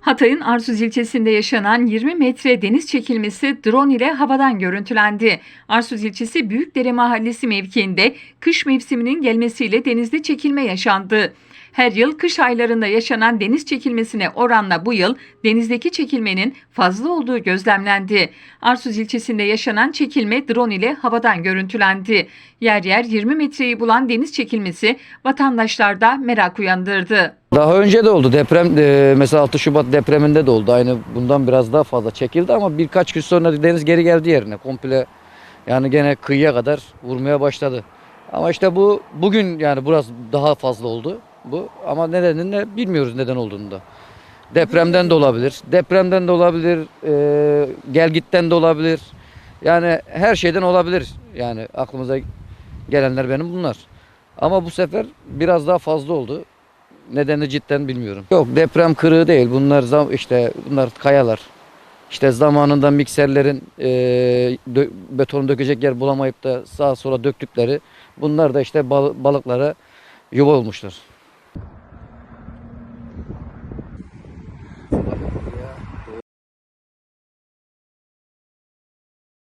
Hatay'ın Arsuz ilçesinde yaşanan 20 metre deniz çekilmesi drone ile havadan görüntülendi. Arsuz ilçesi Büyükdere Mahallesi mevkiinde kış mevsiminin gelmesiyle denizde çekilme yaşandı. Her yıl kış aylarında yaşanan deniz çekilmesine oranla bu yıl denizdeki çekilmenin fazla olduğu gözlemlendi. Arsuz ilçesinde yaşanan çekilme drone ile havadan görüntülendi. Yer yer 20 metreyi bulan deniz çekilmesi vatandaşlarda merak uyandırdı. Daha önce de oldu deprem e, mesela 6 Şubat depreminde de oldu. Aynı bundan biraz daha fazla çekildi ama birkaç gün sonra deniz geri geldi yerine. Komple yani gene kıyıya kadar vurmaya başladı. Ama işte bu bugün yani biraz daha fazla oldu bu ama nedenini ne bilmiyoruz neden olduğunu da. Depremden de olabilir. Depremden de olabilir. E, gelgitten de olabilir. Yani her şeyden olabilir. Yani aklımıza gelenler benim bunlar. Ama bu sefer biraz daha fazla oldu. Nedeni cidden bilmiyorum. Yok deprem kırığı değil. Bunlar zam işte bunlar kayalar. İşte zamanında mikserlerin e, dö- beton dökecek yer bulamayıp da sağa sola döktükleri bunlar da işte bal- balıklara yuva olmuşlar.